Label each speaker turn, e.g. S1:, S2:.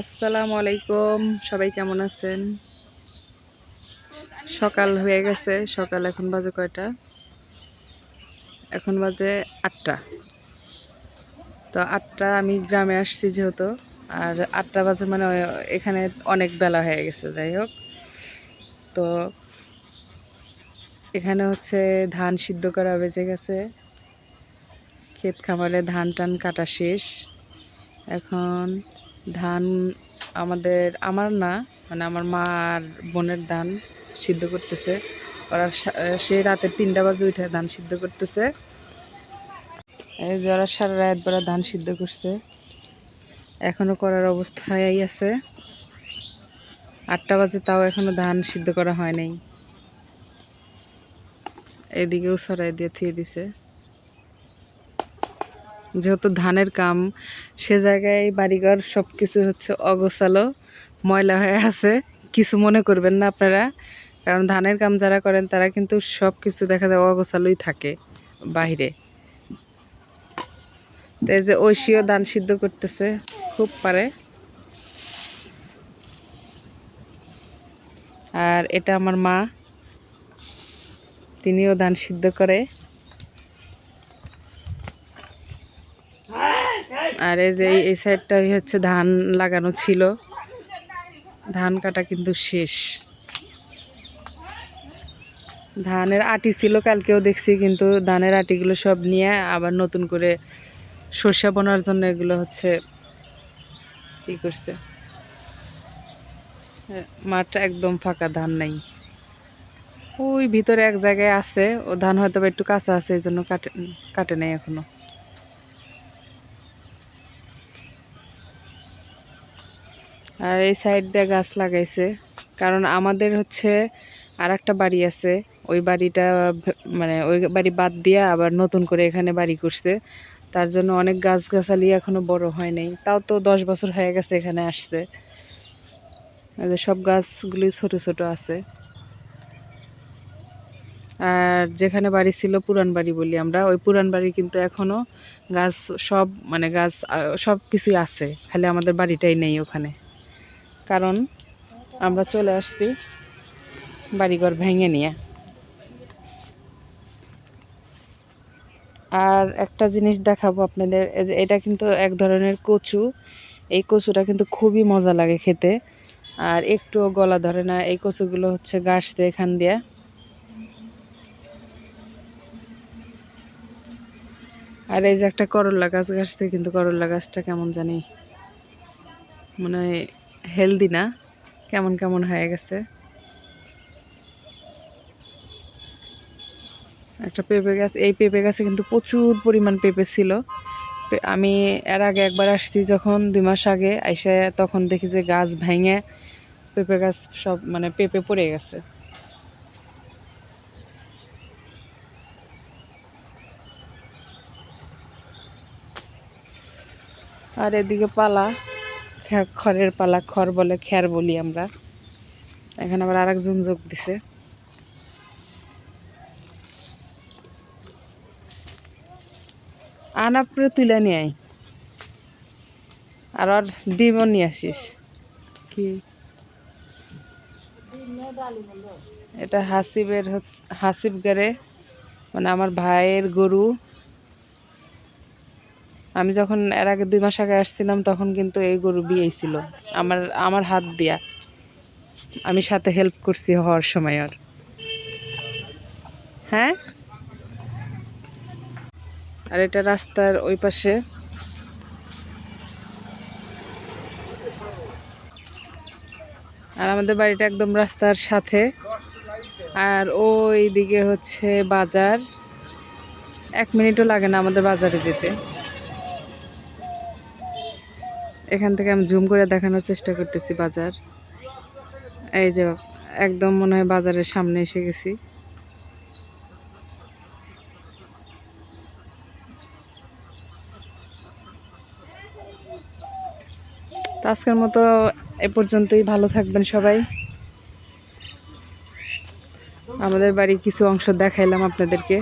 S1: আসসালামু আলাইকুম। সবাই কেমন আছেন? সকাল হয়ে গেছে। সকাল এখন বাজে কয়টা? এখন বাজে আটটা। তো আটটা আমি গ্রামে আসছি যেহেতু। আর আটটা বাজে মানে এখানে অনেক বেলা হয়ে গেছে, যাই হোক। তো এখানে হচ্ছে ধান সিদ্ধ করা বেজে গেছে। ক্ষেত খামারে ধান টান কাটা শেষ। এখন ধান আমাদের, আমার না মানে আমার মা আর বোনের ধান সিদ্ধ করতেছে। ওরা সেই রাতে তিনটা বাজে উঠে ধান সিদ্ধ করতেছে। এই যে ওরা সারা রাত বেলা ধান সিদ্ধ করছে। এখনও করার অবস্থায় আছে। আটটা বাজে তাও এখনও ধান সিদ্ধ করা হয় নাই। এদিকেও সরাই দিয়ে থুয়ে দিছে। যেহেতু ধানের কাম, সে জায়গায় বাড়িঘর সব কিছু হচ্ছে অগোছালো, ময়লা হয়ে আছে। কিছু মনে করবেন না আপনারা, কারণ ধানের কাম যারা করেন তারা কিন্তু সব কিছু দেখা যায় অগোছালোই থাকে বাইরে তো এই যে ঐশীও ধান সিদ্ধ করতেছে, খুব পারে। আর এটা আমার মা, তিনিও ধান সিদ্ধ করে। আর এই যে এই- সাইডটাই হচ্ছে ধান লাগানো ছিল। ধান কাটা কিন্তু শেষ। ধানের আটি ছিল, কালকেও দেখছি, কিন্তু ধানের আটিগুলো সব নিয়ে আবার নতুন করে সর্ষে বোনার জন্য এগুলো হচ্ছে ই করছে। মাঠ একদম ফাঁকা, ধান নাই। ওই ভিতরে এক জায়গায় আছে, ও ধান হয়তো একটু কাঁচা আছে, এই জন্য কাটে কাটে নাই এখনও। আর এই সাইড দিয়ে গাছ লাগাইছে। কারণ আমাদের হচ্ছে আর একটা বাড়ি আছে। ওই বাড়িটা মানে ওই বাড়ি বাদ দিয়ে আবার নতুন করে এখানে বাড়ি করছে। তার জন্য অনেক গাছ গাছালি এখনও বড় হয় নাই। তাও তো দশ বছর হয়ে গেছে এখানে আসছে সব গাছগুলি ছোট ছোট আছে। আর যেখানে বাড়ি ছিল পুরান বাড়ি বলি আমরা, ওই পুরান বাড়ি কিন্তু এখনও গাছ সব মানে গাছ সব কিছুই আছে। খালি আমাদের বাড়িটাই নেই ওখানে। কারণ আমরা চলে আসছি বাড়িঘর ভেঙে নিয়ে। আর একটা জিনিস দেখাবো আপনাদের এটা কিন্তু এক ধরনের কচু। এই কচুটা কিন্তু খুবই মজা লাগে খেতে। আর একটুও গলা ধরে না, এই কচুগুলো হচ্ছে গাছতে এখান দিয়ে। আর এই যে একটা করলা গাছ গাছতে কিন্তু করলা গাছটা কেমন জানি, মনে হেলদি না? কেমন কেমন হয়ে গেছে? একটা পেঁপে গাছ, এই পেঁপে গাছে কিন্তু প্রচুর পরিমাণ পেঁপে ছিল। আমি এর আগে একবার আসছি যখন, দুই মাস আগে, আইসে তখন দেখি যে গাছ ভেঙে পেঁপে গাছ সব মানে পেঁপে পড়ে গেছে। আর এদিকে পালা। খড়ের পালা খড় বলে খ্যার বলি আমরা। এখানে আবার আরেকজন যোগ দিছে। আনা পুরো তুলে নিয়ে আয়। আর ওর ডিমও নিয়ে আসিস। কি? এটা হাসিবের হাসিব গারে মানে আমার ভাইয়ের গরু। আমি যখন এর আগে দুই মাস আগে আসছিলাম, তখন কিন্তু এই গরু বিয়েই ছিল। আমার আমার হাত দিয়া আমি সাথে হেল্প করছি হওয়ার সময় ওর হ্যাঁ? আর এটা রাস্তার ওই পাশে। আর আমাদের বাড়িটা একদম রাস্তার সাথে। আর ওই দিকে হচ্ছে বাজার। এক মিনিটও লাগে না আমাদের বাজারে যেতে। এখান থেকে আমি জুম করে দেখানোর চেষ্টা করতেছি বাজার। এই যে একদম মনে হয় বাজারের সামনে এসে গেছি। আজকের মতো এ পর্যন্তই, ভালো থাকবেন সবাই। আমাদের বাড়ির কিছু অংশ দেখাইলাম আপনাদেরকে।